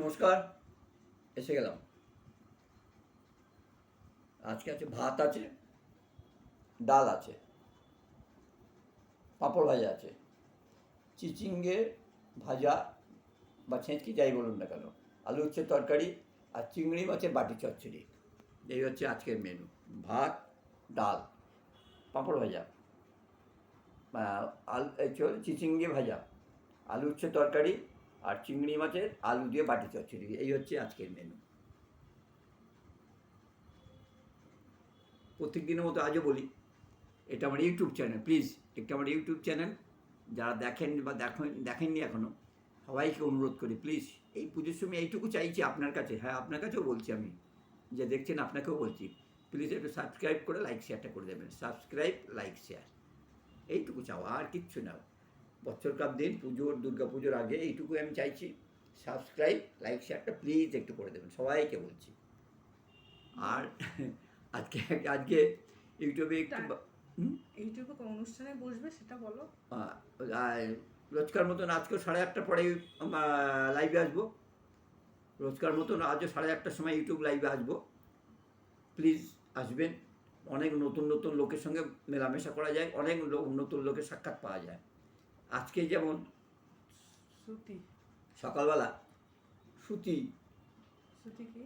নমস্কার, এসে গেলাম। আজকে আছে ভাত আছে, ডাল আছে, পাঁপড় ভাজা আছে, চিচিঙ্গে ভাজা বা ছেঁচকি যাই বলুন না কেন, আলু হচ্ছে তরকারি আর চিংড়ি মাছের বাটি চচ্চড়ি। এই হচ্ছে আজকের মেনু ভাত, ডাল, পাঁপড় ভাজা আল চিচিঙ্গে ভাজা, আলু হচ্ছে তরকারি আর চিংড়ি মাছের আলু দিয়ে বাটি চচ্চড়ি। এই হচ্ছে আজকের মেনু প্রত্যেক দিনের মতো আজও বলি, এটা আমার ইউটিউব চ্যানেল প্লিজ এটা আমার ইউটিউব চ্যানেল যারা দেখেন বা দেখেন, দেখেননি এখনও সবাইকে অনুরোধ করি প্লিজ এই পুজোর সময় এইটুকু চাইছি আপনার কাছে হ্যাঁ আপনার কাছেও বলছি আমি, যে দেখছেন আপনাকেও বলছি। প্লিজ একটু সাবস্ক্রাইব করে লাইক শেয়ারটা করে দেবেন। সাবস্ক্রাইব লাইক শেয়ার এইটুকু চাও, আর কিচ্ছু না। বছরকার দিন পুজোর দুর্গা পুজোর আগে এইটুকুই আমি চাইছি। সাবস্ক্রাইব লাইক শেয়ারটা প্লিজ একটু করে দেবেন। সবাইকে বলছি। আর আজকে আজকে ইউটিউবে একটু ইউটিউবে কোন অনুষ্ঠানে বসবে সেটা বলো। রোজকার মতন আজকেও সাড়ে আটটার পরে লাইভে আসব। রোজকার মতন আজও সাড়ে আটটার সময় ইউটিউব লাইভে আসব। প্লিজ আসবেন। অনেক নতুন নতুন লোকের সঙ্গে মেলামেশা করা যায়। অনেক লোক নতুন লোকের সাক্ষাৎ পাওয়া যায়। আজকে যেমন শ্রুতি সকালবেলা সুতি। কি?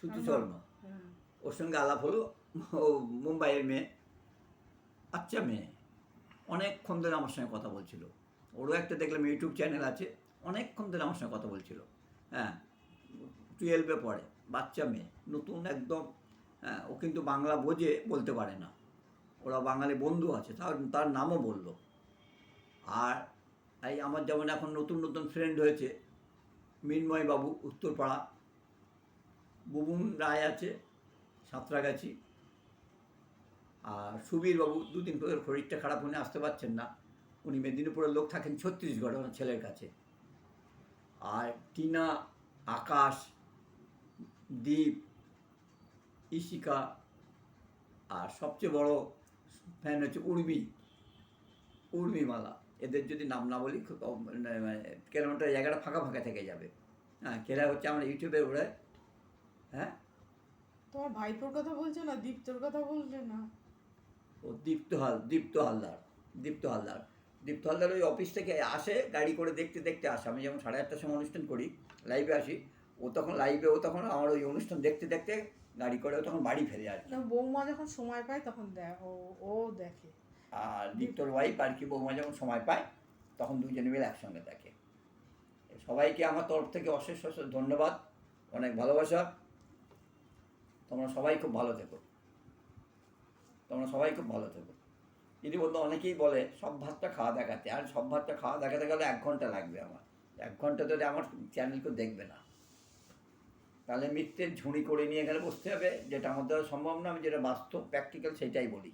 সুতি শর্মা। হ্যাঁ। ওর সঙ্গে আলাপ হলো ও মুম্বাইয়ের মেয়ে। আচ্ছা মেয়ে অনেকক্ষণ ধরে আমার সঙ্গে কথা বলছিল। ওরও একটা দেখলাম ইউটিউব চ্যানেল আছে অনেকক্ষণ ধরে আমার সঙ্গে কথা বলছিল। হ্যাঁ টুয়েলভে পড়ে বাচ্চা মেয়ে নতুন একদম হ্যাঁ ও কিন্তু বাংলা বোঝে বলতে পারে না। ওরা বাঙালি বন্ধু আছে তার তার নামও বলল। আর এই আমার যেমন এখন নতুন নতুন ফ্রেন্ড হয়েছে বাবু উত্তরপাড়া। বুবুন রায় আছে, সাঁতরাগাছি। আর সুবীর বাবু দুদিন পরে শরীরটা খারাপ উনি আসতে পারছেন না। উনি মেদিনীপুরের লোক থাকেন ছত্তিশগড়ে ওনার ছেলের কাছে। আর টিনা, আকাশ, দীপ ইশিকা আর সবচেয়ে বড় ফ্যান হচ্ছে উর্মি, উর্মিমালা। এদের যদি নাম না বলি খুব অ- মানে কেন জায়গাটা ফাঁকা ফাঁকা থেকে যাবে। হ্যাঁ কেরা হচ্ছে আমার ইউটিউবে ওরা হ্যাঁ? তোমার ভাইপোর কথা বলছো না দীপ্তর কথা বললে না? ও দীপ্ত হাল দীপ্ত হালদার দীপ্ত হালদার। দীপ্ত হালদার ওই অফিস থেকে আসে গাড়ি করে দেখতে দেখতে আসে। আমি যেমন সাড়ে আটটার সময় অনুষ্ঠান করি লাইভে আসি ও তখন লাইভে ও তখন আমার ওই অনুষ্ঠান দেখতে দেখতে গাড়ি করে ও তখন বাড়ি ফেরে আর কি। না বৌমা যখন সময় পায় তখন দেখ ও দেখে। দীপ্তর ওয়াইফ আর কি বৌমা যখন সময় পায়, তখন দুজনে মিলে একসঙ্গে দেখে সবাইকে আমার তরফ থেকে অশেষ অশেষ ধন্যবাদ, অনেক ভালোবাসা। তোমরা সবাই খুব ভালো থেকো। তোমরা সবাই খুব ভালো থেকো। যদি বলতো অনেকেই বলে, সব ভাতটা খাওয়া দেখাতে, আর সব ভাতটা খাওয়া দেখাতে গেলে এক ঘণ্টা লাগবে আমার। এক ঘণ্টা ধরে আমার চ্যানেল কেউ দেখবে না। তাহলে মিথ্যের ঝুড়ি করে নিয়ে গেলে বসতে হবে, যেটা আমার দ্বারা সম্ভব না, আমি যেটা বাস্তব প্র্যাকটিক্যাল সেটাই বলি।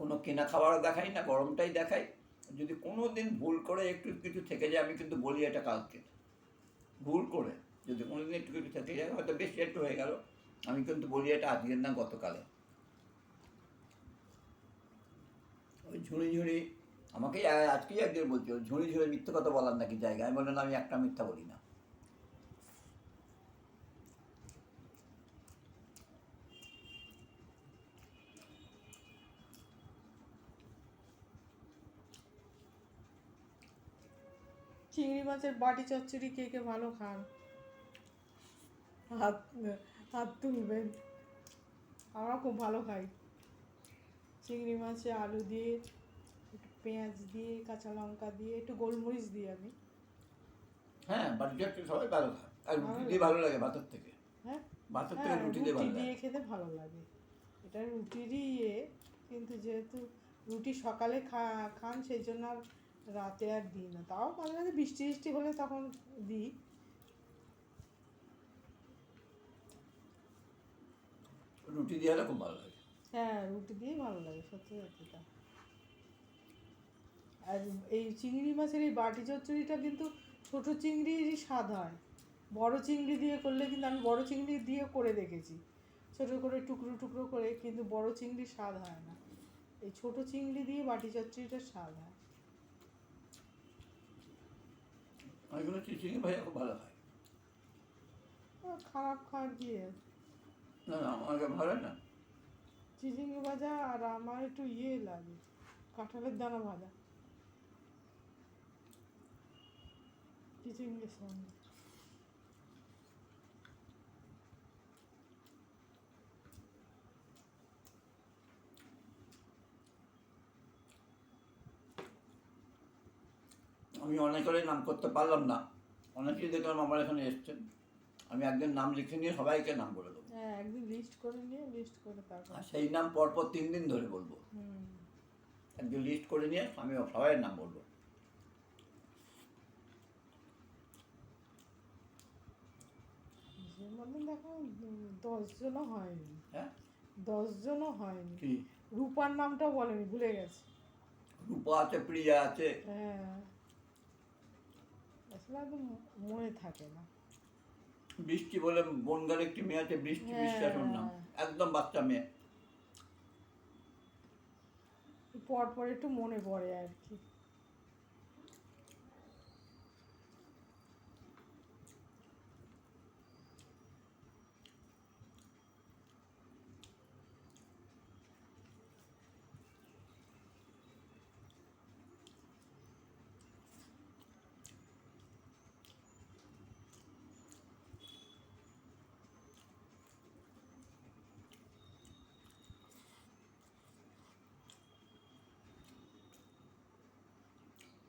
কোনো কেনা খাবারও দেখাই না, গরমটাই দেখাই। যদি কোনো দিন ভুল করে একটু কিছু থেকে যায়, আমি কিন্তু বলি এটা কালকে। ভুল করে যদি কোনো দিন একটু কিছু থেকে যায়, হয়তো বেশি একটু হয়ে গেল, আমি কিন্তু বলি এটা আজকের না গতকালে ওই ঝুড়ি ঝুড়ি, আমাকে আজকেই একজন বলছে, ঝুড়ি ঝুড়ি মিথ্যে কথা বলার নাকি জায়গায় আমি বললাম আমি একটা মিথ্যা বলি না। চিংড়ি মাছের বাটি চচ্চড়ি কে কে ভালো খান? হাত হাত তুলবেন। আমরা খুব ভালো খাই। চিংড়ি মাছে আলু দিয়ে একটু পেঁয়াজ দিয়ে কাঁচা লঙ্কা দিয়ে একটু গোলমরিচ দিই আমি। হ্যাঁ বাড়িতে একটু সবাই ভালো খায়। আর রুটি দিয়ে ভালো লাগে ভাতের থেকে। হ্যাঁ? ভাতের থেকে হ্যাঁ রুটি রুটি দিয়ে ভালো দিয়ে খেতে ভালো লাগে। এটা রুটিরই ইয়ে কিন্তু যেহেতু রুটি সকালে খা খান সেই জন্য আর রাতে আর দিই না। তাও মাঝে মাঝে বৃষ্টি বৃষ্টি হলে তখন দিই। রুটি দিয়ে হলে খুব ভালো লাগে। হ্যাঁ রুটি দিয়েই ভালো লাগে সত্যি সত্যি তা আর এই চিংড়ি মাছের এই বাটি চচ্চড়িটা কিন্তু ছোট চিংড়িরই স্বাদ হয়। বড় চিংড়ি দিয়ে করলে কিন্তু আমি বড় চিংড়ি দিয়ে করে দেখেছি। ছোট করে টুকরো টুকরো করে কিন্তু বড় চিংড়ির স্বাদ হয় না। এই ছোট চিংড়ি দিয়ে বাটি চচ্চড়িটা স্বাদ হয়। ওইগুলো চিচিঙ্গি ভাইয়া খুব ভালো খায়। খারাপ খাওয়ার কি? না না আমাকে ভালো না। চিচিঙ্গি ভাজা আর আমার একটু ইয়ে লাগে কাঁঠালের দানা ভাজা। চিচিঙ্গির সঙ্গে আমি অনেকেরই নাম করতে পারলাম না। অনেকেই দেখলাম আমার এখানে এসছেন। আমি একদিন নাম লিখে নিয়ে সবাইকে নাম বলে দেবো। হ্যাঁ একদিন লিস্ট করে নিয়ে লিস্ট করে তারপর সেই নাম পরপর তিন দিন ধরে বলব। একদিন লিস্ট করে নিয়ে আমি সবাই নাম বলব। দেখো দশজনও হয়নি। হ্যাঁ? দশজনও হয়নি। কি? রূপার নামটাও বলেনি ভুলে গেছে। রূপা আছে প্রিয়া আছে। হ্যাঁ। একদম মনে থাকে না। বৃষ্টি বলে বনগার একটি মেয়ে আছে বৃষ্টি হ্যাঁ। বিশ্বাস নাম। একদম বাচ্চা মেয়ে। পর পর একটু মনে পড়ে আর কি।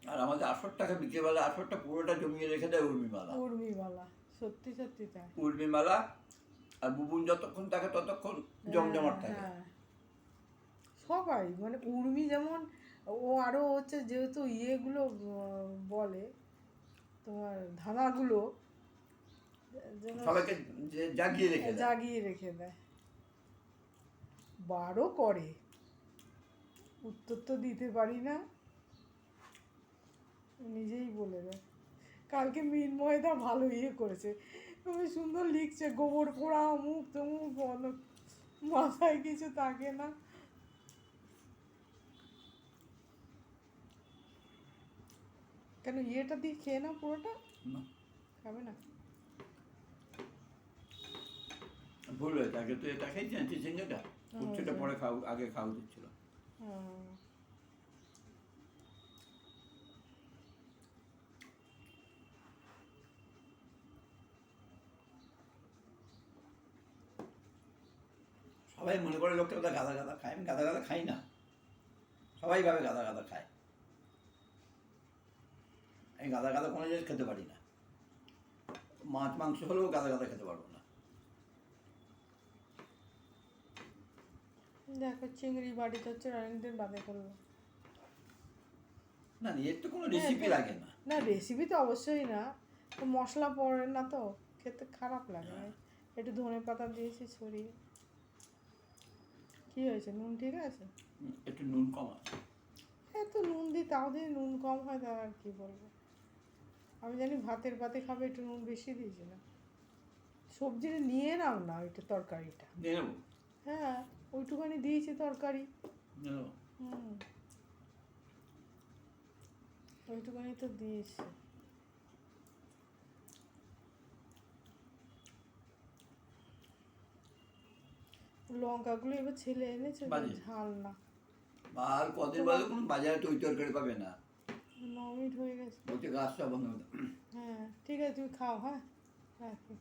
আর আমাদের আসর টাকা বিকেলবেলা আসরটা পুরোটা জমিয়ে রেখে দেয় উর্মিমালা। উর্মিবালা সত্যি সত্যি তাই। উর্মিমালা আর বুবুন যতক্ষণ থাকে ততক্ষণ জমজমাট থাকে। হ্যাঁ। সবাই মানে উর্মি যেমন ও আরও হচ্ছে যেহেতু ইয়েগুলো বলে তোমার ধাঁধাগুলো সবাইকে জাগিয়ে রেখে দেয়। জাগিয়ে রেখে দেয়। বারও করে। উত্তর তো দিতে পারি না। নিজেই বলে দেয় কালকে মিনময়দা ভালো ইয়ে করেছে। খুবই সুন্দর লিখছে গোবর পোড়া মুখ তমুক বলো। মাথায় কিছু থাকে না। কেন ইয়েটা দিয়ে খেয়ে না পুরোটা? না, খাবে না? ভুল হয়েছে আগে তো এটা খেয়েছেন চিচিঙ্গাটা উচ্ছেটা পরে খাও আগে খাওয়া উচিত ছিল। হুম। সবাই মনে করে লোকটা ওটা গাদা গাদা খায়। আমি গাদা গাদা খাই না। সবাই ভাবে গাদা গাদা খায়। আমি গাদা গাদা কোনো জিনিস খেতে পারি না। মাছ মাংস হলেও গাদা গাদা খেতে পারব না। দেখো চিংড়ি বাড়ি হচ্ছে অনেকদিন বাদে করল না না, এর তো কোনো রেসিপি লাগে না। না রেসিপি তো অবশ্যই না। মশলা পড়ে না তো খেতে খারাপ লাগে। একটু ধনে পাতা দিয়েছি ছড়িয়ে। কি হয়েছে? নুন ঠিক আছে? একটু নুন কম আছে। এত নুন দিই তাও যদি নুন কম হয় তার আর কি বলব? আমি জানি ভাতের পাতে খাবে একটু নুন বেশি দিয়েছি না। সবজিটা নিয়ে নাও না ওইটা তরকারিটা। নিয়ে নেব? হ্যাঁ ওইটুখানি দিয়েছি তরকারি। হুম। ওইটুখানি তো দিয়েছি। লঙ্কাগুলো এবার ছেলে এনেছে। ঝাল না। আর কদিন বাদে কোনো বাজারে তৈরি তরকারি পাবে না। ন মিনিট হয়ে গেছে। বলছে গাছটা বন্ধ হ্যাঁ ঠিক আছে তুমি খাও হ্যাঁ? রাখি।